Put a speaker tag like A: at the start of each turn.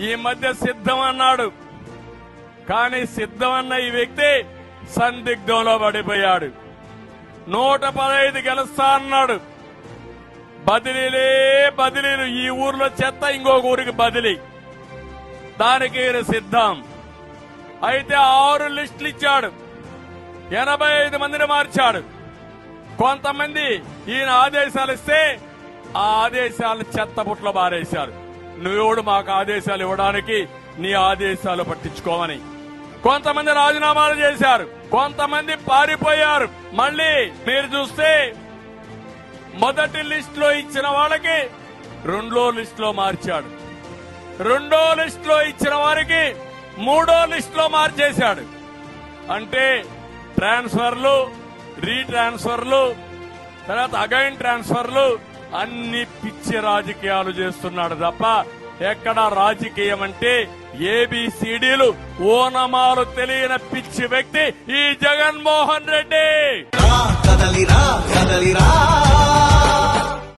A: ఈ మధ్య సిద్ధం అన్నాడు కానీ సిద్ధం అన్న ఈ వ్యక్తి సందిగ్ధంలో పడిపోయాడు. నూట పదహైదు గెలుస్తా అన్నాడు. బదిలీలే బదిలీలు. ఈ ఊర్లో చెత్త ఇంకొక ఊరికి బదిలీ. దానికి ఈయన సిద్ధం. అయితే ఆరు లిస్టులు ఇచ్చాడు. ఎనభై ఐదు మందిని మార్చాడు. కొంతమంది ఈయన ఆదేశాలు ఇస్తే ఆ ఆదేశాలను చెత్తబుట్లో బారేశారు నువ్వెవడు మాకు ఆదేశాలు ఇవ్వడానికి నీ ఆదేశాలు పట్టించుకోమని. కొంతమంది రాజీనామాలు చేశారు కొంతమంది పారిపోయారు. మళ్ళీ మీరు చూస్తే మొదటి లిస్ట్లో ఇచ్చిన వాళ్ళకి రెండో లిస్ట్లో మార్చాడు. రెండో లిస్ట్లో ఇచ్చిన వారికి మూడో లిస్ట్లో మార్చేశాడు. అంటే ట్రాన్స్ఫర్లు రీట్రాన్స్ఫర్లు తర్వాత అగైన్ ట్రాన్స్ఫర్లు అన్ని పిచ్చి రాజకీయాలు చేస్తున్నాడు తప్ప ఎక్కడ రాజకీయం అంటే ఏబిసిడీలు ఓనమాలు తెలియని పిచ్చి వ్యక్తి ఈ జగన్మోహన్ రెడ్డి.